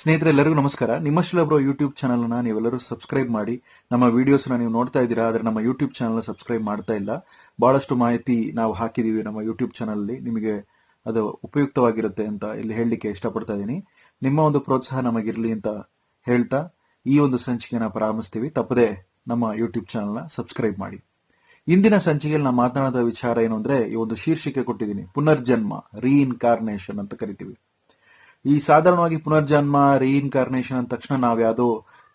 ಸ್ನೇಹಿತರೆ, ಎಲ್ಲರಿಗೂ ನಮಸ್ಕಾರ. ನಿಮ್ಮ ಶಿಲಬ್ರೋ ಯೂಟ್ಯೂಬ್ ಚಾನಲ್ನ ನೀವೆಲ್ಲರೂ ಸಬ್ಸ್ಕ್ರೈಬ್ ಮಾಡಿ. ನಮ್ಮ ವಿಡಿಯೋಸ್ ನೀವು ನೋಡ್ತಾ ಇದ್ದೀರಾ, ಆದ್ರೆ ನಮ್ಮ ಯೂಟ್ಯೂಬ್ ಚಾನಲ್ ಸಬ್ಸ್ಕ್ರೈಬ್ ಮಾಡ್ತಾ ಇಲ್ಲ. ಬಹಳಷ್ಟು ಮಾಹಿತಿ ನಾವು ಹಾಕಿದೀವಿ ನಮ್ಮ ಯೂಟ್ಯೂಬ್ ಚಾನಲ್ ಅಲ್ಲಿ. ನಿಮಗೆ ಅದು ಉಪಯುಕ್ತವಾಗಿರುತ್ತೆ ಅಂತ ಇಲ್ಲಿ ಹೇಳಲಿಕ್ಕೆ ಇಷ್ಟಪಡ್ತಾ ಇದ್ದೀನಿ. ನಿಮ್ಮ ಒಂದು ಪ್ರೋತ್ಸಾಹ ನಮಗಿರಲಿ ಅಂತ ಹೇಳ್ತಾ ಈ ಒಂದು ಸಂಚಿಕೆನ ಪ್ರಾರಂಭಿಸ್ತೀವಿ. ತಪ್ಪದೆ ನಮ್ಮ ಯೂಟ್ಯೂಬ್ ಚಾನಲ್ನ ಸಬ್ಸ್ಕ್ರೈಬ್ ಮಾಡಿ. ಇಂದಿನ ಸಂಚಿಕೆಯಲ್ಲಿ ನಾವು ಮಾತನಾಡಿದ ವಿಚಾರ ಏನು ಅಂದ್ರೆ ಈ ಒಂದು ಶೀರ್ಷಿಕೆ ಕೊಟ್ಟಿದ್ದೀನಿ. ಪುನರ್ಜನ್ಮ ರೀಇನ್ಕಾರ್ನೇಷನ್ ಅಂತ ಕರಿತೀವಿ. ಈ ಸಾಧಾರಣವಾಗಿ ಪುನರ್ಜನ್ಮ ರೀಇನ್ಕಾರ್ನೇಷನ್ ಅಂದ ತಕ್ಷಣ ನಾವು ಯಾವುದೋ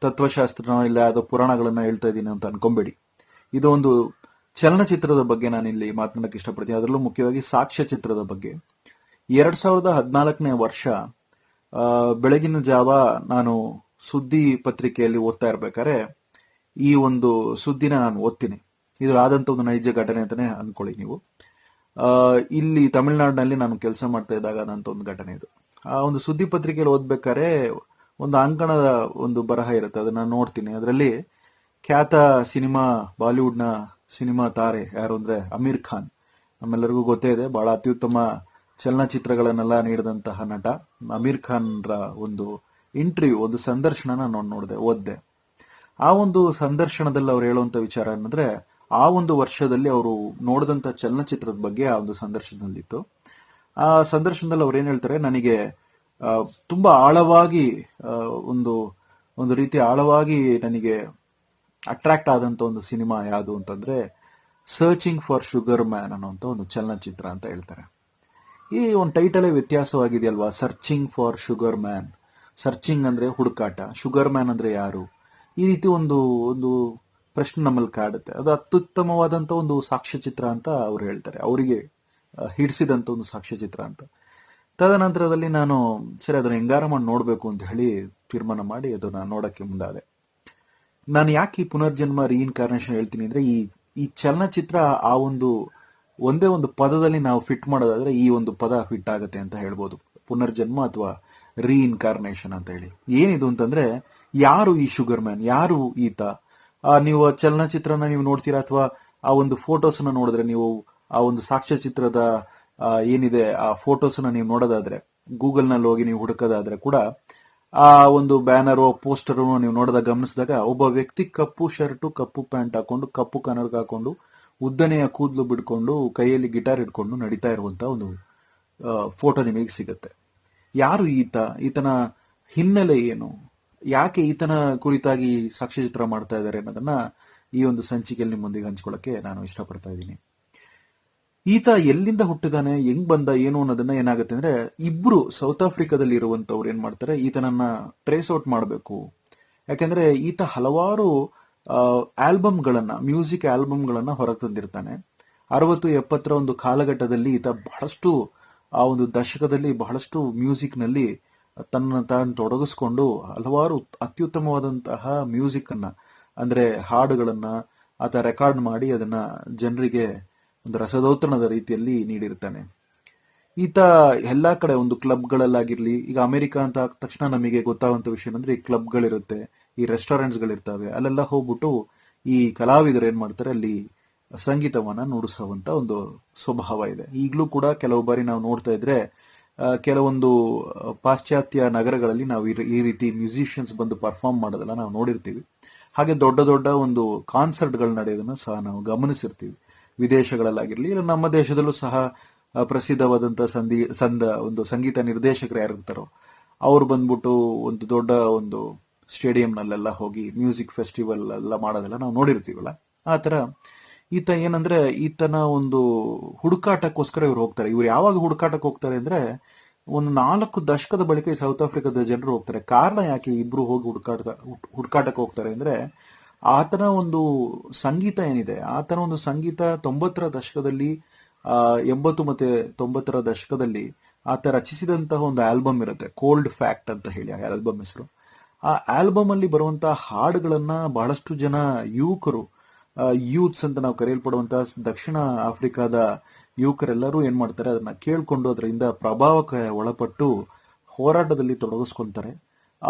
ತತ್ವಶಾಸ್ತ್ರನೋ ಇಲ್ಲ ಯಾವುದೋ ಪುರಾಣಗಳನ್ನ ಹೇಳ್ತಾ ಇದ್ದೀನಿ ಅಂತ ಅನ್ಕೊಂಬೇಡಿ. ಇದು ಒಂದು ಚಲನಚಿತ್ರದ ಬಗ್ಗೆ ನಾನು ಇಲ್ಲಿ ಮಾತನಾಡಕ್ಕೆ ಇಷ್ಟಪಡ್ತೀನಿ. ಅದರಲ್ಲೂ ಮುಖ್ಯವಾಗಿ ಸಾಕ್ಷ್ಯ ಚಿತ್ರದ ಬಗ್ಗೆ. ಎರಡ್ ಸಾವಿರದ ಹದಿನಾಲ್ಕನೇ ವರ್ಷ ಬೆಳಗಿನ ಜಾವ ನಾನು ಸುದ್ದಿ ಪತ್ರಿಕೆಯಲ್ಲಿ ಓದ್ತಾ ಇರ್ಬೇಕಾದ್ರೆ ಈ ಒಂದು ಸುದ್ದಿನ ನಾನು ಓದ್ತೀನಿ. ಇದು ಆದಂತ ಒಂದು ನೈಜ ಘಟನೆ ಅಂತಾನೆ ಅನ್ಕೊಳ್ಳಿ ನೀವು. ಇಲ್ಲಿ ತಮಿಳುನಾಡಿನಲ್ಲಿ ನಾನು ಕೆಲಸ ಮಾಡ್ತಾ ಇದ್ದಾಗ ಆದಂತ ಒಂದು ಘಟನೆ ಇದು. ಆ ಒಂದು ಸುದ್ದಿ ಪತ್ರಿಕೆಯಲ್ಲಿ ಓದ್ಬೇಕಾದ್ರೆ ಒಂದು ಅಂಕಣದ ಒಂದು ಬರಹ ಇರುತ್ತೆ, ಅದನ್ನ ನೋಡ್ತೀನಿ. ಅದರಲ್ಲಿ ಖ್ಯಾತ ಸಿನಿಮಾ, ಬಾಲಿವುಡ್ನ ಸಿನಿಮಾ ತಾರೆ ಯಾರು ಅಂದ್ರೆ ಅಮೀರ್ ಖಾನ್. ನಮ್ಮೆಲ್ಲರಿಗೂ ಗೊತ್ತೇ ಇದೆ, ಬಹಳ ಅತ್ಯುತ್ತಮ ಚಲನಚಿತ್ರಗಳನ್ನೆಲ್ಲ ನೀಡಿದಂತಹ ನಟ. ಅಮೀರ್ ಖಾನ್ ರ ಒಂದು ಇಂಟರ್ವ್ಯೂ ಒಂದು ಸಂದರ್ಶನ ನಾನು ನೋಡಿದೆ, ಓದ್ದೆ. ಆ ಒಂದು ಸಂದರ್ಶನದಲ್ಲಿ ಅವ್ರು ಹೇಳುವಂತ ವಿಚಾರ ಏನಂದ್ರೆ, ಆ ಒಂದು ವರ್ಷದಲ್ಲಿ ಅವರು ನೋಡಿದಂತ ಚಲನಚಿತ್ರದ ಬಗ್ಗೆ ಆ ಒಂದು ಸಂದರ್ಶನದಲ್ಲಿತ್ತು. ಆ ಸಂದರ್ಶನದಲ್ಲಿ ಅವ್ರು ಏನ್ ಹೇಳ್ತಾರೆ, ನನಗೆ ತುಂಬಾ ಆಳವಾಗಿ ಒಂದು ಒಂದು ರೀತಿ ಆಳವಾಗಿ ನನಗೆ ಅಟ್ರಾಕ್ಟ್ ಆದಂತ ಒಂದು ಸಿನಿಮಾ ಯಾವುದು ಅಂತಂದ್ರೆ ಸರ್ಚಿಂಗ್ ಫಾರ್ ಶುಗರ್ ಮ್ಯಾನ್ ಅನ್ನೋಂತ ಒಂದು ಚಲನಚಿತ್ರ ಅಂತ ಹೇಳ್ತಾರೆ. ಈ ಒಂದು ಟೈಟಲೇ ವ್ಯತ್ಯಾಸವಾಗಿದೆಯಲ್ವಾ? Searching for sugar man searching ಅಂದ್ರೆ ಹುಡುಕಾಟ. ಶುಗರ್ ಮ್ಯಾನ್ ಅಂದ್ರೆ ಯಾರು? ಈ ರೀತಿ ಒಂದು ಒಂದು ಪ್ರಶ್ನೆ ನಮ್ಮಲ್ಲಿ ಕಾಡುತ್ತೆ. ಅದು ಅತ್ಯುತ್ತಮವಾದಂತ ಒಂದು ಸಾಕ್ಷ್ಯಚಿತ್ರ ಅಂತ ಅವ್ರು ಹೇಳ್ತಾರೆ. ಅವರಿಗೆ ಹಿಡಿಸಿದಂತ ಒಂದು ಸಾಕ್ಷ್ಯಚಿತ್ರ ಅಂತ. ತದನಂತರದಲ್ಲಿ ನಾನು, ಸರಿ, ಅದನ್ನ ಹೆಂಗಾರ ಮಾಡಿ ನೋಡ್ಬೇಕು ಅಂತ ಹೇಳಿ ತೀರ್ಮಾನ ಮಾಡಿ ಅದನ್ನ ನೋಡಕ್ಕೆ ಮುಂದಾದೆ. ನಾನು ಯಾಕೆ ಈ ಪುನರ್ಜನ್ಮ ರೀಇನ್ಕಾರ್ನೇಷನ್ ಹೇಳ್ತೀನಿ ಅಂದ್ರೆ, ಈ ಈ ಚಲನಚಿತ್ರ ಆ ಒಂದು, ಒಂದೇ ಒಂದು ಪದದಲ್ಲಿ ನಾವು ಫಿಟ್ ಮಾಡೋದಾದ್ರೆ ಈ ಒಂದು ಪದ ಫಿಟ್ ಆಗುತ್ತೆ ಅಂತ ಹೇಳ್ಬೋದು. ಪುನರ್ಜನ್ಮ ಅಥವಾ ರೀಇನ್ಕಾರ್ನೇಷನ್ ಅಂತ ಹೇಳಿ. ಏನಿದು ಅಂತಂದ್ರೆ, ಯಾರು ಈ ಶುಗರ್ ಮ್ಯಾನ್ ಯಾರು ಈತ? ನೀವು ಚಲನಚಿತ್ರನ ನೀವು ನೋಡ್ತೀರಾ ಅಥವಾ ಆ ಒಂದು ಫೋಟೋಸ್ನ ನೋಡಿದ್ರೆ ನೀವು ಆ ಒಂದು ಸಾಕ್ಷ್ಯಚಿತ್ರದ ಚಿತ್ರದ ಏನಿದೆ, ಆ ಫೋಟೋಸ್ ನೀವು ನೋಡೋದಾದ್ರೆ ಗೂಗಲ್ನಲ್ಲಿ ಹೋಗಿ ನೀವು ಹುಡುಕೋದಾದ್ರೆ ಕೂಡ, ಆ ಒಂದು ಬ್ಯಾನರ್, ಪೋಸ್ಟರ್ ನೀವು ನೋಡಿದಾಗ ಗಮನಿಸಿದಾಗ ಒಬ್ಬ ವ್ಯಕ್ತಿ ಕಪ್ಪು ಶರ್ಟು, ಕಪ್ಪು ಪ್ಯಾಂಟ್ ಹಾಕೊಂಡು, ಕಪ್ಪು ಕನ್ನಡಕ ಹಾಕೊಂಡು, ಉದ್ದನೆಯ ಕೂದಲು ಬಿಡ್ಕೊಂಡು, ಕೈಯಲ್ಲಿ ಗಿಟಾರ್ ಹಿಡ್ಕೊಂಡು ನಡೀತಾ ಇರುವಂತ ಒಂದು ಫೋಟೋ ನಿಮಗೆ ಸಿಗುತ್ತೆ. ಯಾರು ಈತ? ಈತನ ಹಿನ್ನೆಲೆ ಏನು? ಯಾಕೆ ಈತನ ಕುರಿತಾಗಿ ಸಾಕ್ಷ್ಯಚಿತ್ರ ಮಾಡ್ತಾ ಇದ್ದಾರೆ ಅನ್ನೋದನ್ನ ಈ ಒಂದು ಸಂಚಿಕೆಯಲ್ಲಿ ನಿಮ್ಮೊಂದಿಗೆ ಹಂಚ್ಕೊಳ್ಳಕ್ಕೆ ನಾನು ಇಷ್ಟಪಡ್ತಾ ಇದ್ದೀನಿ. ಈತ ಎಲ್ಲಿಂದ ಹುಟ್ಟಿದಾನೆ, ಹೆಂಗ್ ಬಂದ, ಏನು ಅನ್ನೋದನ್ನ ಏನಾಗುತ್ತೆ ಅಂದ್ರೆ, ಇಬ್ರು ಸೌತ್ ಆಫ್ರಿಕಾದಲ್ಲಿ ಇರುವಂತವ್ರು ಏನ್ ಮಾಡ್ತಾರೆ, ಈತನನ್ನ ಟ್ರೇಸ್ ಔಟ್ ಮಾಡಬೇಕು. ಯಾಕಂದ್ರೆ ಈತ ಹಲವಾರು ಆಲ್ಬಮ್ಗಳನ್ನ ಮ್ಯೂಸಿಕ್ ಆಲ್ಬಮ್ಗಳನ್ನ ಹೊರಗೆ ತಂದಿರ್ತಾನೆ. ಅರವತ್ತು ಎಪ್ಪತ್ತರ ಒಂದು ಕಾಲಘಟ್ಟದಲ್ಲಿ ಈತ ಬಹಳಷ್ಟು, ಆ ಒಂದು ದಶಕದಲ್ಲಿ ಬಹಳಷ್ಟು ಮ್ಯೂಸಿಕ್ನಲ್ಲಿ ತನ್ನ ತಾನು ತೊಡಗಿಸ್ಕೊಂಡು ಹಲವಾರು ಅತ್ಯುತ್ತಮವಾದಂತಹ ಮ್ಯೂಸಿಕ್ ಅನ್ನ ಅಂದ್ರೆ ಹಾಡುಗಳನ್ನ ಆತ ರೆಕಾರ್ಡ್ ಮಾಡಿ ಅದನ್ನ ಜನರಿಗೆ ಒಂದು ರಸದೌತಣದ ರೀತಿಯಲ್ಲಿ ನೀಡಿರ್ತಾನೆ. ಈತ ಎಲ್ಲಾ ಕಡೆ ಒಂದು ಕ್ಲಬ್ಗಳಲ್ಲಾಗಿರ್ಲಿ, ಈಗ ಅಮೆರಿಕ ಅಂತ ತಕ್ಷಣ ನಮಗೆ ಗೊತ್ತಾಗುವಂತ ವಿಷಯ ಅಂದ್ರೆ ಈ ಕ್ಲಬ್ಗಳಿರುತ್ತೆ, ಈ ರೆಸ್ಟೋರೆಂಟ್ಸ್ ಗಳಿರ್ತವೆ ಅಲ್ಲೆಲ್ಲ ಹೋಗ್ಬಿಟ್ಟು ಈ ಕಲಾವಿದರು ಏನ್ ಮಾಡ್ತಾರೆ, ಅಲ್ಲಿ ಸಂಗೀತವನ್ನ ನುಡಿಸುವಂತ ಒಂದು ಸ್ವಭಾವ ಇದೆ. ಈಗಲೂ ಕೂಡ ಕೆಲವು ಬಾರಿ ನಾವು ನೋಡ್ತಾ ಇದ್ರೆ ಕೆಲವೊಂದು ಪಾಶ್ಚಾತ್ಯ ನಗರಗಳಲ್ಲಿ ನಾವು ಈ- ಈ ರೀತಿ ಮ್ಯೂಸಿಷಿಯನ್ಸ್ ಬಂದು ಪರ್ಫಾರ್ಮ್ ಮಾಡೋದೆಲ್ಲ ನಾವು ನೋಡಿರ್ತೀವಿ. ಹಾಗೆ ದೊಡ್ಡ ದೊಡ್ಡ ಒಂದು ಕಾನ್ಸರ್ಟ್ಗಳು ನಡೆಯೋದನ್ನ ಸಹ ನಾವು ಗಮನಿಸಿರ್ತೀವಿ. ವಿದೇಶಗಳಲ್ಲಾಗಿರ್ಲಿ, ಇಲ್ಲ ನಮ್ಮ ದೇಶದಲ್ಲೂ ಸಹ ಪ್ರಸಿದ್ಧವಾದಂಥ ಸಂಧಿ ಸಂದ ಒಂದು ಸಂಗೀತ ನಿರ್ದೇಶಕರು ಯಾರಿರ್ತಾರೋ ಅವ್ರು ಬಂದ್ಬಿಟ್ಟು ಒಂದು ದೊಡ್ಡ ಒಂದು ಸ್ಟೇಡಿಯಂನಲ್ಲೆಲ್ಲ ಹೋಗಿ, ಮ್ಯೂಸಿಕ್ ಫೆಸ್ಟಿವಲ್ ಎಲ್ಲ ಮಾಡೋದೆಲ್ಲ ನಾವು ನೋಡಿರ್ತೀವಲ್ಲ, ಆ ಥರ ಈತ ಏನಂದ್ರೆ, ಈತನ ಒಂದು ಹುಡುಕಾಟಕ್ಕೋಸ್ಕರ ಇವ್ರು ಹೋಗ್ತಾರೆ. ಇವ್ರು ಯಾವಾಗ ಹುಡುಕಾಟಕ್ಕೆ ಹೋಗ್ತಾರೆ ಅಂದ್ರೆ, ಒಂದು ನಾಲ್ಕು ದಶಕದ ಬಳಿಕ ಸೌತ್ ಆಫ್ರಿಕಾದ ಜನರು ಹೋಗ್ತಾರೆ. ಕಾರಣ ಯಾಕೆ ಇಬ್ರು ಹೋಗಿ ಹುಡುಕಾಟ ಹುಡುಕಾಟಕ್ಕೆ ಹೋಗ್ತಾರೆ ಅಂದ್ರೆ ಆತನ ಒಂದು ಸಂಗೀತ ಏನಿದೆ? ಆತನ ಒಂದು ಸಂಗೀತ ತೊಂಬತ್ತರ ದಶಕದಲ್ಲಿ ಎಂಬತ್ತು ಮತ್ತೆ ತೊಂಬತ್ತರ ದಶಕದಲ್ಲಿ ಆತ ರಚಿಸಿದಂತಹ ಒಂದು ಆಲ್ಬಮ್ ಇರುತ್ತೆ, ಕೋಲ್ಡ್ ಫ್ಯಾಕ್ಟ್ ಅಂತ ಹೇಳಿ ಆ ಆಲ್ಬಮ್ ಹೆಸರು. ಆ ಆಲ್ಬಮ್ ಅಲ್ಲಿ ಬರುವಂತಹ ಹಾಡುಗಳನ್ನ ಬಹಳಷ್ಟು ಜನ ಯುವಕರು ಯೂತ್ಸ್ ಅಂತ ನಾವು ಕರೆಯಲ್ಪಡುವಂತಹ ದಕ್ಷಿಣ ಆಫ್ರಿಕಾದ ಯುವಕರೆಲ್ಲರೂ ಏನ್ ಮಾಡ್ತಾರೆ, ಅದನ್ನ ಕೇಳ್ಕೊಂಡು ಅದರಿಂದ ಪ್ರಭಾವಕ್ಕೆ ಒಳಪಟ್ಟು ಹೋರಾಟದಲ್ಲಿ ತೊಡಗಿಸ್ಕೊಂತಾರೆ.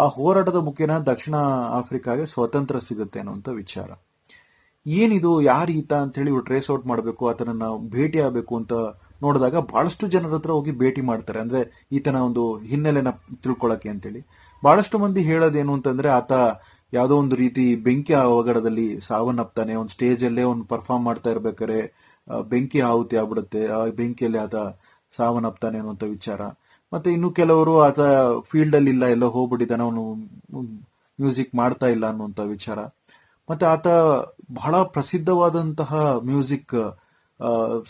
ಆ ಹೋರಾಟದ ಮುಖೇನ ದಕ್ಷಿಣ ಆಫ್ರಿಕಾಗೆ ಸ್ವತಂತ್ರ ಸಿಗುತ್ತೆ ಅನ್ನುವಂಥ ವಿಚಾರ. ಏನಿದು, ಯಾರು ಈತ ಅಂತ ಹೇಳಿ ಟ್ರೇಸ್ ಔಟ್ ಮಾಡಬೇಕು, ಆತನನ್ನ ಭೇಟಿ ಆಗಬೇಕು ಅಂತ ನೋಡಿದಾಗ ಬಹಳಷ್ಟು ಜನರ ಹತ್ರ ಹೋಗಿ ಭೇಟಿ ಮಾಡ್ತಾರೆ. ಅಂದ್ರೆ ಈತನ ಒಂದು ಹಿನ್ನೆಲೆನ ತಿಳ್ಕೊಳಕ್ಕೆ ಅಂತೇಳಿ. ಬಹಳಷ್ಟು ಮಂದಿ ಹೇಳೋದೇನು ಅಂತಂದ್ರೆ ಆತ ಯಾವುದೋ ಒಂದು ರೀತಿ ಬೆಂಕಿ ಅವಘಡದಲ್ಲಿ ಸಾವನ್ನಪ್ತಾನೆ. ಒಂದು ಸ್ಟೇಜ್ ಅಲ್ಲೇ ಒಂದು ಪರ್ಫಾರ್ಮ್ ಮಾಡ್ತಾ ಇರ್ಬೇಕಾರೆ ಬೆಂಕಿ ಆಹುತಿ ಆಗ್ಬಿಡುತ್ತೆ. ಆ ಬೆಂಕಿಯಲ್ಲಿ ಆತ ಸಾವನ್ನಪ್ತಾನೆ ಅನ್ನುವಂಥ ವಿಚಾರ. ಮತ್ತೆ ಇನ್ನು ಕೆಲವರು ಆತ ಫೀಲ್ಡ್ ಅಲ್ಲಿ ಇಲ್ಲ, ಎಲ್ಲ ಹೋಗ್ಬಿಟ್ಟಿದ್ದಾನೆ, ಅವನು ಮ್ಯೂಸಿಕ್ ಮಾಡ್ತಾ ಇಲ್ಲ ಅನ್ನುವಂತ ವಿಚಾರ. ಮತ್ತೆ ಆತ ಬಹಳ ಪ್ರಸಿದ್ಧವಾದಂತಹ ಮ್ಯೂಸಿಕ್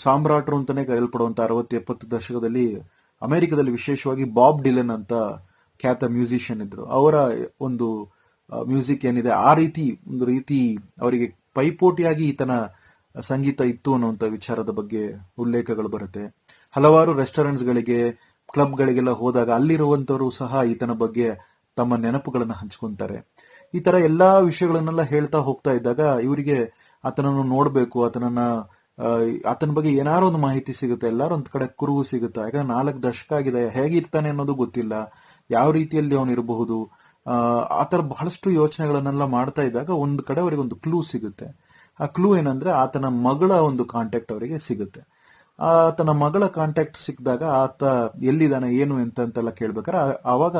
ಸಾಮ್ರಾಟರು ಅಂತಾನೆ ಕರೆಯಲ್ಪಡುವಂತ ಅರವತ್ತು ಎಪ್ಪತ್ತು ದಶಕದಲ್ಲಿ ಅಮೆರಿಕದಲ್ಲಿ ವಿಶೇಷವಾಗಿ ಬಾಬ್ ಡಿಲನ್ ಅಂತ ಖ್ಯಾತ ಮ್ಯೂಸಿಷಿಯನ್ ಇದ್ರು. ಅವರ ಒಂದು ಮ್ಯೂಸಿಕ್ ಏನಿದೆ, ಆ ರೀತಿ, ಒಂದು ರೀತಿ ಅವರಿಗೆ ಪೈಪೋಟಿಯಾಗಿ ಈತನ ಸಂಗೀತ ಇತ್ತು ಅನ್ನುವಂಥ ವಿಚಾರದ ಬಗ್ಗೆ ಉಲ್ಲೇಖಗಳು ಬರುತ್ತೆ. ಹಲವಾರು ರೆಸ್ಟೋರೆಂಟ್ಸ್ ಗಳಿಗೆ ಕ್ಲಬ್ ಗಳಿಗೆಲ್ಲ ಹೋದಾಗ ಅಲ್ಲಿರುವಂತವರು ಸಹ ಈತನ ಬಗ್ಗೆ ತಮ್ಮ ನೆನಪುಗಳನ್ನ ಹಂಚ್ಕೊಂತಾರೆ. ಈ ತರ ಎಲ್ಲಾ ವಿಷಯಗಳನ್ನೆಲ್ಲ ಹೇಳ್ತಾ ಹೋಗ್ತಾ ಇದ್ದಾಗ ಇವರಿಗೆ ಆತನನ್ನು ನೋಡ್ಬೇಕು, ಆತನನ್ನ ಆತನ ಬಗ್ಗೆ ಏನಾರು ಒಂದು ಮಾಹಿತಿ ಸಿಗುತ್ತೆ, ಎಲ್ಲಾರು ಒಂದ್ ಕಡೆ ಕುರುಹು ಸಿಗುತ್ತೆ? ಯಾಕಂದ್ರೆ ನಾಲ್ಕು ದಶಕ ಆಗಿದೆ ಹೇಗಿರ್ತಾನೆ ಅನ್ನೋದು ಗೊತ್ತಿಲ್ಲ. ಯಾವ ರೀತಿಯಲ್ಲಿ ಅವನು ಇರಬಹುದು? ಆ ಆತರ ಬಹಳಷ್ಟು ಯೋಚನೆಗಳನ್ನೆಲ್ಲ ಮಾಡ್ತಾ ಇದ್ದಾಗ ಒಂದ್ ಕಡೆ ಅವರಿಗೆ ಒಂದು ಕ್ಲೂ ಸಿಗುತ್ತೆ. ಆ ಕ್ಲೂ ಏನಂದ್ರೆ ಆತನ ಮಗಳ ಒಂದು ಕಾಂಟ್ಯಾಕ್ಟ್ ಅವರಿಗೆ ಸಿಗುತ್ತೆ. ಆತನ ಮಗಳ ಕಾಂಟ್ಯಾಕ್ಟ್ ಸಿಕ್ಕಿದಾಗ ಆತ ಎಲ್ಲಿದ್ದಾನೆ, ಏನು ಎಂತ ಅಂತೆಲ್ಲ ಕೇಳ್ಬೇಕಾರೆ ಆವಾಗ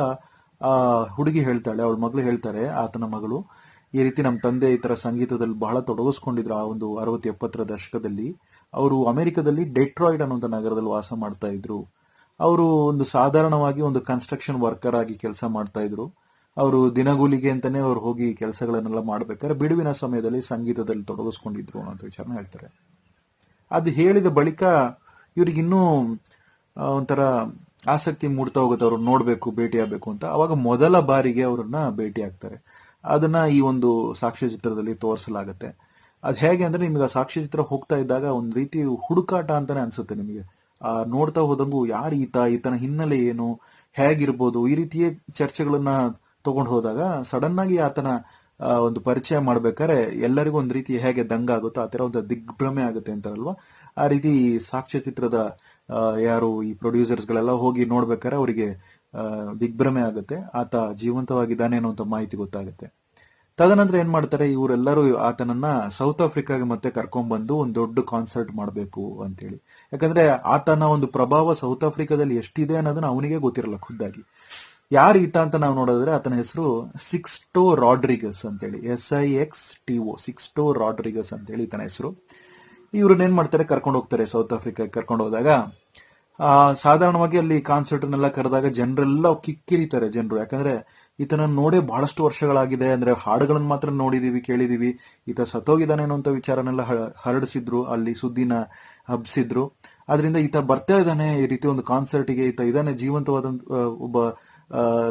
ಆ ಹುಡುಗಿ ಹೇಳ್ತಾಳೆ, ಅವಳ ಮಗಳು ಹೇಳ್ತಾರೆ ಆತನ ಮಗಳು, ಈ ರೀತಿ ನಮ್ಮ ತಂದೆ ಈ ತರ ಸಂಗೀತದಲ್ಲಿ ಬಹಳ ತೊಡಗಿಸ್ಕೊಂಡಿದ್ರು ಆ ಒಂದು ಅರವತ್ತು ಎಪ್ಪತ್ತರ ದಶಕದಲ್ಲಿ. ಅವರು ಅಮೆರಿಕದಲ್ಲಿ ಡೆಟ್ರಾಯ್ಡ್ ಅನ್ನೋ ನಗರದಲ್ಲಿ ವಾಸ ಮಾಡ್ತಾ ಇದ್ರು. ಅವರು ಒಂದು ಸಾಧಾರಣವಾಗಿ ಒಂದು ಕನ್ಸ್ಟ್ರಕ್ಷನ್ ವರ್ಕರ್ ಆಗಿ ಕೆಲಸ ಮಾಡ್ತಾ ಇದ್ರು. ಅವರು ದಿನಗೂಲಿಗೆ ಅಂತಾನೆ ಅವ್ರು ಹೋಗಿ ಕೆಲಸಗಳನ್ನೆಲ್ಲ ಮಾಡ್ಬೇಕಾದ್ರೆ ಬಿಡುವಿನ ಸಮಯದಲ್ಲಿ ಸಂಗೀತದಲ್ಲಿ ತೊಡಗಿಸ್ಕೊಂಡಿದ್ರು ಅನ್ನೋ ವಿಚಾರನ ಹೇಳ್ತಾರೆ. ಅದು ಹೇಳಿದ ಬಳಿಕ ಇವ್ರಿಗಿನ್ನೂ ಒಂಥರ ಆಸಕ್ತಿ ಮೂಡ್ತಾ ಹೋಗುತ್ತೆ. ಅವ್ರನ್ನ ನೋಡ್ಬೇಕು, ಭೇಟಿ ಆಗಬೇಕು ಅಂತ. ಅವಾಗ ಮೊದಲ ಬಾರಿಗೆ ಅವ್ರನ್ನ ಭೇಟಿ ಆಗ್ತಾರೆ. ಅದನ್ನ ಈ ಒಂದು ಸಾಕ್ಷ್ಯ ಚಿತ್ರದಲ್ಲಿ ತೋರಿಸಲಾಗುತ್ತೆ. ಅದು ಹೇಗೆ ಅಂದ್ರೆ ನಿಮ್ಗೆ ಆ ಸಾಕ್ಷ್ಯಚಿತ್ರ ಹೋಗ್ತಾ ಇದ್ದಾಗ ಒಂದು ರೀತಿ ಹುಡುಕಾಟ ಅಂತಾನೆ ಅನ್ಸುತ್ತೆ ನಿಮಗೆ. ಆ, ನೋಡ್ತಾ ಹೋದಂಗು ಯಾರು ಈತ ಈತನ ಹಿನ್ನೆಲೆ ಏನು, ಹೇಗಿರ್ಬೋದು, ಈ ರೀತಿಯ ಚರ್ಚೆಗಳನ್ನ ತಗೊಂಡು ಹೋದಾಗ ಸಡನ್ ಆಗಿ ಆತನ ಒಂದು ಪರಿಚಯ ಮಾಡ್ಬೇಕಾದ್ರೆ ಎಲ್ಲರಿಗೂ ಒಂದು ರೀತಿ ಹೇಗೆ ದಂಗ ಆಗುತ್ತೋ ಆ ತರ ಒಂದು ದಿಗ್ಭ್ರಮೆ ಆಗುತ್ತೆ ಅಂತಾರಲ್ವಾ? ಆ ರೀತಿ ಸಾಕ್ಷ್ಯ ಆ, ಯಾರು ಈ ಪ್ರೊಡ್ಯೂಸರ್ಸ್ ಗಳೆಲ್ಲ ಹೋಗಿ ನೋಡ್ಬೇಕಾದ್ರೆ ಅವರಿಗೆ ದಿಗ್ಭ್ರಮೆ ಆಗುತ್ತೆ. ಆತ ಜೀವಂತವಾಗಿದ್ದಾನೆ ಅನ್ನೋ ಮಾಹಿತಿ ಗೊತ್ತಾಗುತ್ತೆ. ತದನಂತರ ಏನ್ ಮಾಡ್ತಾರೆ ಇವರೆಲ್ಲರೂ ಆತನನ್ನ ಸೌತ್ ಆಫ್ರಿಕಾಗೆ ಮತ್ತೆ ಕರ್ಕೊಂಡ್ ಬಂದು ಒಂದು ದೊಡ್ಡ ಕಾನ್ಸರ್ಟ್ ಮಾಡಬೇಕು ಅಂತೇಳಿ. ಯಾಕಂದ್ರೆ ಆತನ ಒಂದು ಪ್ರಭಾವ ಸೌತ್ ಆಫ್ರಿಕಾದಲ್ಲಿ ಎಷ್ಟಿದೆ ಅನ್ನೋದನ್ನ ಅವನಿಗೆ ಗೊತ್ತಿರಲ್ಲ ಖುದ್ದಾಗಿ. ಯಾರು ಈತ ಅಂತ ನಾವು ನೋಡಿದ್ರೆ ಆತನ ಹೆಸರು ಸಿಕ್ಸ್ಟೋ ರಾಡ್ರಿಗಸ್ ಅಂತೇಳಿ. S I X T O, Sixto Rodriguez ಅಂತೇಳಿ ಈತನ ಹೆಸರು. ಇವ್ರನ್ನ ಏನ್ ಮಾಡ್ತಾರೆ? ಕರ್ಕೊಂಡು ಹೋಗ್ತಾರೆ ಸೌತ್ ಆಫ್ರಿಕಾಗೆ ಕರ್ಕೊಂಡು ಹೋದಾಗ. ಸಾಧಾರಣವಾಗಿ ಅಲ್ಲಿ ಕಾನ್ಸರ್ಟ್ನೆಲ್ಲ ಕರೆದಾಗ ಜನರೆಲ್ಲ ಕಿಕ್ಕಿರಿತಾರೆ ಜನರು. ಯಾಕಂದ್ರೆ ಈತನ ನೋಡೇ ಬಹಳಷ್ಟು ವರ್ಷಗಳಾಗಿದೆ. ಅಂದ್ರೆ ಹಾಡುಗಳನ್ನ ಮಾತ್ರ ನೋಡಿದೀವಿ, ಕೇಳಿದೀವಿ. ಈತ ಸತ್ತೋಗಿದ್ದಾನೆ ಅನ್ನೋಂಥ ವಿಚಾರನೆಲ್ಲ ಹರಡಿಸಿದ್ರು, ಅಲ್ಲಿ ಸುದ್ದಿನ ಹಬ್ಸಿದ್ರು. ಅದರಿಂದ ಈತ ಬರ್ತಾ ಇದ್ದಾನೆ. ಈ ರೀತಿ ಒಂದು ಕಾನ್ಸರ್ಟ್ಗೆ ಈತ ಇದಾನೆ ಜೀವಂತವಾದ ಒಬ್ಬ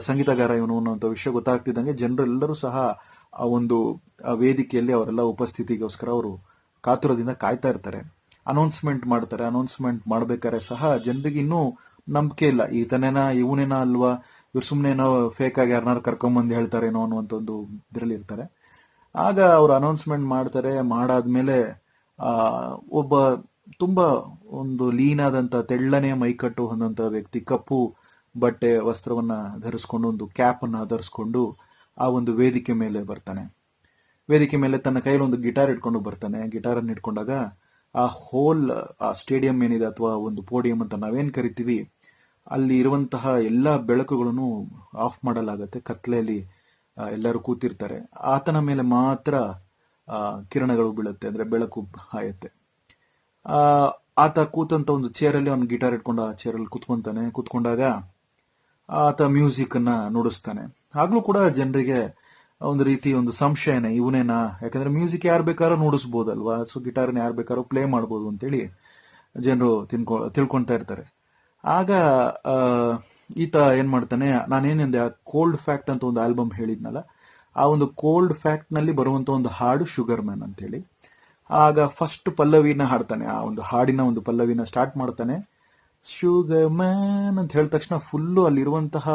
ಸಂಗೀತಗಾರ ಇವನು ಅನ್ನೋಂಥ ವಿಷಯ ಗೊತ್ತಾಗ್ತಿದ್ದಂಗೆ ಜನರೆಲ್ಲರೂ ಸಹ ಆ ಒಂದು ವೇದಿಕೆಯಲ್ಲಿ ಅವರೆಲ್ಲ ಉಪಸ್ಥಿತಿಗೋಸ್ಕರ ಅವರು ಕಾತುರದಿಂದ ಕಾಯ್ತಾ ಇರ್ತಾರೆ. ಅನೌನ್ಸ್ಮೆಂಟ್ ಮಾಡ್ತಾರೆ. ಅನೌನ್ಸ್ಮೆಂಟ್ ಮಾಡಬೇಕಾದ್ರೆ ಸಹ ಜನರಿಗೆ ಇನ್ನೂ ನಂಬಿಕೆ ಇಲ್ಲ. ಈತನೇನ, ಇವನೇನಾ ಅಲ್ವಾ? ಇವ್ರು ಸುಮ್ಮನೆ ಏನೋ ಫೇಕ್ ಆಗಿ ಯಾರನ್ನಾರು ಕರ್ಕೊಂಬಂದು ಹೇಳ್ತಾರೇನೋ ಅನ್ನುವಂಥ ಒಂದು ಇದರಲ್ಲಿ ಇರ್ತಾರೆ. ಆಗ ಅವರು ಅನೌನ್ಸ್ಮೆಂಟ್ ಮಾಡ್ತಾರೆ. ಮಾಡಾದ್ಮೇಲೆ ಒಬ್ಬ ತುಂಬಾ ಒಂದು ಲೀನ್ ಆದಂತ ತೆಳ್ಳನೆಯ ಮೈಕಟ್ಟು ಹೊಂದಂತ ವ್ಯಕ್ತಿ, ಕಪ್ಪು ಬಟ್ಟೆ ವಸ್ತ್ರವನ್ನ ಧರಿಸ್ಕೊಂಡು, ಒಂದು ಕ್ಯಾಪ್ ಅನ್ನ ಧರಿಸ್ಕೊಂಡು ಆ ಒಂದು ವೇದಿಕೆ ಮೇಲೆ ಬರ್ತಾನೆ. ವೇದಿಕೆ ಮೇಲೆ ತನ್ನ ಕೈಯಲ್ಲಿ ಒಂದು ಗಿಟಾರ್ ಇಟ್ಕೊಂಡು ಬರ್ತಾನೆ. ಗಿಟಾರ್ ಅನ್ನು ಇಟ್ಕೊಂಡಾಗ ಆ ಹೋಲ್ ಆ ಸ್ಟೇಡಿಯಂ ಏನಿದೆ ಅಥವಾ ಒಂದು ಪೋಡಿಯಂ ಅಂತ ನಾವೇನು ಕರಿತೀವಿ, ಅಲ್ಲಿ ಇರುವಂತಹ ಎಲ್ಲಾ ಬೆಳಕುಗಳನ್ನು ಆಫ್ ಮಾಡಲಾಗತ್ತೆ. ಕತ್ಲೆಯಲ್ಲಿ ಎಲ್ಲರೂ ಕೂತಿರ್ತಾರೆ. ಆತನ ಮೇಲೆ ಮಾತ್ರ ಕಿರಣಗಳು ಬೀಳುತ್ತೆ, ಅಂದ್ರೆ ಬೆಳಕು ಹಾಯತ್ತೆ. ಆತ ಕೂತಂತ ಒಂದು ಚೇರಲ್ಲಿ ಅವ್ನು ಗಿಟಾರ್ ಇಟ್ಕೊಂಡು ಆ ಚೇರಲ್ಲಿ ಕೂತ್ಕೊಂತಾನೆ. ಕೂತ್ಕೊಂಡಾಗ ಆತ ಮ್ಯೂಸಿಕ್ ಅನ್ನ ನುಡಿಸ್ತಾನೆ. ಆಗ್ಲೂ ಕೂಡ ಜನರಿಗೆ ಒಂದು ರೀತಿ ಒಂದು ಸಂಶಯನೇ, ಇವನೇನಾ? ಯಾಕಂದ್ರೆ ಮ್ಯೂಸಿಕ್ ಯಾರು ಬೇಕಾದ್ರೂ ನುಡಿಸ್ಬೋದಲ್ವಾ? ಸೊ ಗಿಟಾರ್ನ ಯಾರು ಬೇಕಾದ್ರೂ ಪ್ಲೇ ಮಾಡ್ಬೋದು ಅಂತೇಳಿ ಜನರು ತಿನ್ಕೊ, ತಿಳ್ಕೊಂತಾ ಇರ್ತಾರೆ. ಆಗ ಈತ ಏನ್ ಮಾಡ್ತಾನೆ ಆ ಕೋಲ್ಡ್ ಫ್ಯಾಕ್ಟ್ ಅಂತ ಒಂದು ಆಲ್ಬಮ್ ಹೇಳಿದ್ನಲ್ಲ, ಆ ಒಂದು ಕೋಲ್ಡ್ ಫ್ಯಾಕ್ಟ್ನಲ್ಲಿ ಬರುವಂತ ಒಂದು ಹಾಡು ಶುಗರ್ ಮ್ಯಾನ್ ಅಂತ ಹೇಳಿ ಆಗ ಫಸ್ಟ್ ಪಲ್ಲವಿನ ಹಾಡ್ತಾನೆ, ಆ ಒಂದು ಹಾಡಿನ ಒಂದು ಪಲ್ಲವಿನ ಸ್ಟಾರ್ಟ್ ಮಾಡ್ತಾನೆ. ಮ್ಯಾನ್ ಅಂತ ಹೇಳಿದ ತಕ್ಷಣ ಫುಲ್ಲು ಅಲ್ಲಿರುವಂತಹ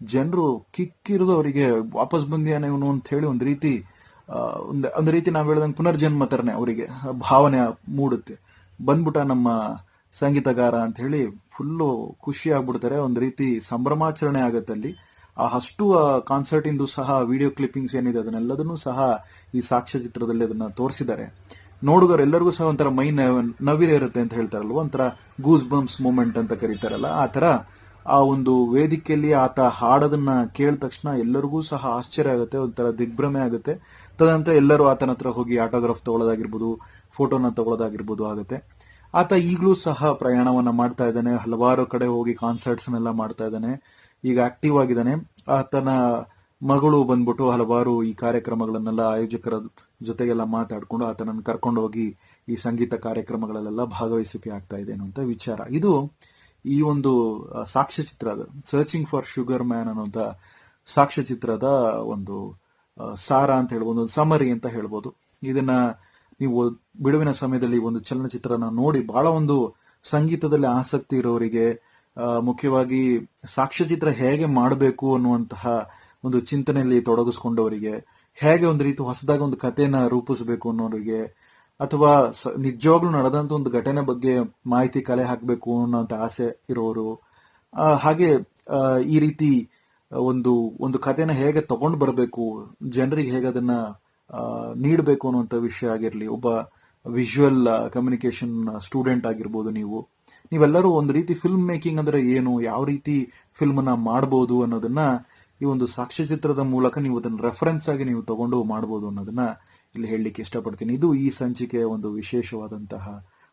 ಜನರು ಕಿಕ್ಕಿರೋದು ಅವರಿಗೆ ವಾಪಸ್ ಬಂದಿಯಾನೆ ಇವನು ಅಂತ ಹೇಳಿ ಒಂದು ರೀತಿ ಒಂದು, ಒಂದ್ ರೀತಿ ನಾವು ಹೇಳ್ದಂಗೆ ಪುನರ್ಜನ್ಮ ತರನೆ ಅವರಿಗೆ, ಭಾವನೆ ಮೂಡುತ್ತೆ. ಬಂದ್ಬಿಟ್ಟ ನಮ್ಮ ಸಂಗೀತಗಾರ ಅಂತ ಹೇಳಿ ಫುಲ್ಲು ಖುಷಿ ಆಗ್ಬಿಡ್ತಾರೆ, ಒಂದು ರೀತಿ ಸಂಭ್ರಮಾಚರಣೆ ಆಗತ್ತೆ ಅಲ್ಲಿ. ಆ ಅಷ್ಟು ಕಾನ್ಸರ್ಟ್ ಇಂದು ಸಹ ವಿಡಿಯೋ ಕ್ಲಿಪ್ಪಿಂಗ್ಸ್ ಏನಿದೆ ಅದನ್ನೆಲ್ಲದನ್ನು ಸಹ ಈ ಸಾಕ್ಷ್ಯಚಿತ್ರದಲ್ಲಿ ಅದನ್ನ ತೋರಿಸಿದ್ದಾರೆ. ನೋಡುಗರೆಲ್ಲರಿಗೂ ಸಹ ಒಂಥರ ಮೈ ನವ್- ನವಿರೇ ಇರುತ್ತೆ ಅಂತ ಹೇಳ್ತಾರಲ್ವ? ಒಂಥರ ಗೂಸ್ ಬಂಪ್ಸ್ ಮೂಮೆಂಟ್ ಅಂತ ಕರೀತಾರಲ್ಲ? ಆ ತರ ಆ ಒಂದು ವೇದಿಕೆಯಲ್ಲಿ ಆತ ಹಾಡೋದನ್ನ ಕೇಳಿದ ತಕ್ಷಣ ಎಲ್ಲರಿಗೂ ಸಹ ಆಶ್ಚರ್ಯ ಆಗುತ್ತೆ, ಒಂಥರ ದಿಗ್ಭ್ರಮೆ ಆಗುತ್ತೆ. ತದನಂತರ ಎಲ್ಲರೂ ಆತನ ಹತ್ರ ಹೋಗಿ ಆಟೋಗ್ರಾಫ್ ತಗೊಳ್ಳೋದಾಗಿರ್ಬೋದು ಫೋಟೋನ ತಗೊಳ್ಳೋದಾಗಿರ್ಬೋದು ಆಗುತ್ತೆ. ಆತ ಈಗಲೂ ಸಹ ಪ್ರಯಾಣವನ್ನ ಮಾಡ್ತಾ ಇದ್ದಾನೆ. ಹಲವಾರು ಕಡೆ ಹೋಗಿ ಕಾನ್ಸರ್ಟ್ಸ್ ನೆಲ್ಲ ಮಾಡ್ತಾ ಇದ್ದಾನೆ. ಈಗ ಆಕ್ಟಿವ್ ಆಗಿದ್ದಾನೆ. ಆತನ ಮಗಳು ಬಂದ್ಬಿಟ್ಟು ಹಲವಾರು ಈ ಕಾರ್ಯಕ್ರಮಗಳನ್ನೆಲ್ಲ ಆಯೋಜಕರ ಜೊತೆಗೆಲ್ಲ ಮಾತಾಡ್ಕೊಂಡು ಆತನನ್ನು ಕರ್ಕೊಂಡು ಹೋಗಿ ಈ ಸಂಗೀತ ಕಾರ್ಯಕ್ರಮಗಳಲ್ಲೆಲ್ಲ ಭಾಗವಹಿಸಿಕೆ ಆಗ್ತಾ ಇದೆ ಅನ್ನುವಂತ ವಿಚಾರ. ಇದು ಈ ಒಂದು ಸಾಕ್ಷ್ಯಚಿತ್ರ ಸರ್ಚಿಂಗ್ ಫಾರ್ ಶುಗರ್ ಮ್ಯಾನ್ ಅನ್ನುವಂತ ಸಾಕ್ಷ್ಯಚಿತ್ರದ ಒಂದು ಸಾರ ಅಂತ ಹೇಳ್ಬೋದು, ಒಂದು ಸಮರಿ ಅಂತ ಹೇಳ್ಬೋದು. ಇದನ್ನ ನೀವು ಬಿಡುವಿನ ಸಮಯದಲ್ಲಿ ಒಂದು ಚಲನಚಿತ್ರನ ನೋಡಿ ಬಹಳ ಒಂದು ಸಂಗೀತದಲ್ಲಿ ಆಸಕ್ತಿ ಇರೋರಿಗೆ ಮುಖ್ಯವಾಗಿ ಸಾಕ್ಷ್ಯಚಿತ್ರ ಹೇಗೆ ಮಾಡಬೇಕು ಅನ್ನುವಂತಹ ಒಂದು ಚಿಂತನೆಯಲ್ಲಿ ತೊಡಗಿಸ್ಕೊಂಡವರಿಗೆ, ಹೇಗೆ ಒಂದು ರೀತಿ ಹೊಸದಾಗಿ ಒಂದು ಕಥೆನ ರೂಪಿಸಬೇಕು ಅನ್ನೋರಿಗೆ, ಅಥವಾ ನಿಜವಾಗ್ಲೂ ನಡೆದಂತ ಒಂದು ಘಟನೆ ಬಗ್ಗೆ ಮಾಹಿತಿ ಕಲೆ ಹಾಕಬೇಕು ಅನ್ನೋಂತ ಆಸೆ ಇರೋರು ಹಾಗೆ ಈ ರೀತಿ ಒಂದು ಒಂದು ಕಥೆನ ಹೇಗೆ ತಗೊಂಡು ಬರಬೇಕು, ಜನರಿಗೆ ಹೇಗೆ ಅದನ್ನ ನೀಡಬೇಕು ಅನ್ನುವಂಥ ವಿಷಯ ಆಗಿರಲಿ, ಒಬ್ಬ ವಿಜುವಲ್ ಕಮ್ಯುನಿಕೇಶನ್ ಸ್ಟೂಡೆಂಟ್ ಆಗಿರ್ಬೋದು ನೀವು, ನೀವೆಲ್ಲರೂ ಒಂದು ರೀತಿ ಫಿಲ್ಮ್ ಮೇಕಿಂಗ್ ಅಂದ್ರೆ ಏನು, ಯಾವ ರೀತಿ ಫಿಲ್ಮ್ ಮಾಡಬಹುದು ಅನ್ನೋದನ್ನ ಈ ಒಂದು ಸಾಕ್ಷ್ಯಚಿತ್ರದ ಮೂಲಕ ನೀವು ಅದನ್ನು ರೆಫರೆನ್ಸ್ ಆಗಿ ನೀವು ತಗೊಂಡು ಮಾಡಬಹುದು ಅನ್ನೋದನ್ನ ಇಲ್ಲಿ ಹೇಳಲಿಕ್ಕೆ ಇಷ್ಟಪಡ್ತೀನಿ. ಇದು ಈ ಸಂಚಿಕೆಯ ಒಂದು ವಿಶೇಷವಾದಂತಹ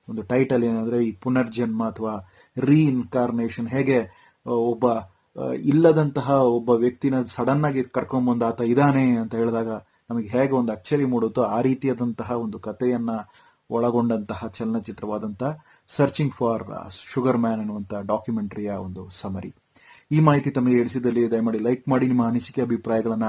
ಒಂದು ಟೈಟಲ್ ಏನಂದ್ರೆ ಈ ಪುನರ್ಜನ್ಮ ಅಥವಾ ರೀಇನ್ಕಾರ್ನೇಷನ್ ಹೇಗೆ ಒಬ್ಬ ಇಲ್ಲದಂತಹ ಒಬ್ಬ ವ್ಯಕ್ತಿನ ಸಡನ್ ಆಗಿ ಕರ್ಕೊಂಬಂದು ಆತ ಇದಾನೆ ಅಂತ ಹೇಳಿದಾಗ ನಮಗೆ ಹೇಗೆ ಒಂದು ಅಚ್ಚರಿ ಮೂಡುತ್ತೋ ಆ ರೀತಿಯಾದಂತಹ ಒಂದು ಕಥೆಯನ್ನ ಒಳಗೊಂಡಂತಹ ಚಲನಚಿತ್ರವಾದಂತಹ ಸರ್ಚಿಂಗ್ ಫಾರ್ ಶುಗರ್ ಮ್ಯಾನ್ ಅನ್ನುವಂತಹ ಡಾಕ್ಯುಮೆಂಟರಿಯ ಒಂದು ಸಮರಿ ಈ ಮಾಹಿತಿ ತಮಗೆ ಇಡಿಸಿದಲ್ಲಿ ದಯಮಾಡಿ ಲೈಕ್ ಮಾಡಿ ನಿಮ್ಮ ಅನಿಸಿಕೆ ಅಭಿಪ್ರಾಯಗಳನ್ನ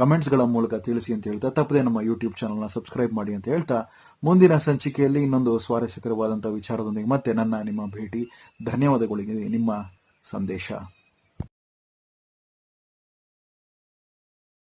ಕಮೆಂಟ್ಸ್ಗಳ ಮೂಲಕ ತಿಳಿಸಿ ಅಂತ ಹೇಳ್ತಾ, ತಪ್ಪದೆ ನಮ್ಮ ಯೂಟ್ಯೂಬ್ ಚಾನಲ್ನ ಸಬ್ಸ್ಕ್ರೈಬ್ ಮಾಡಿ ಅಂತ ಹೇಳ್ತಾ, ಮುಂದಿನ ಸಂಚಿಕೆಯಲ್ಲಿ ಇನ್ನೊಂದು ಸ್ವಾರಸ್ಯಕರವಾದಂತಹ ವಿಚಾರದೊಂದಿಗೆ ಮತ್ತೆ ನನ್ನ ನಿಮ್ಮ ಭೇಟಿ. ಧನ್ಯವಾದಗಳಿಗೆ ನಿಮ್ಮ ಸಂದೇಶ.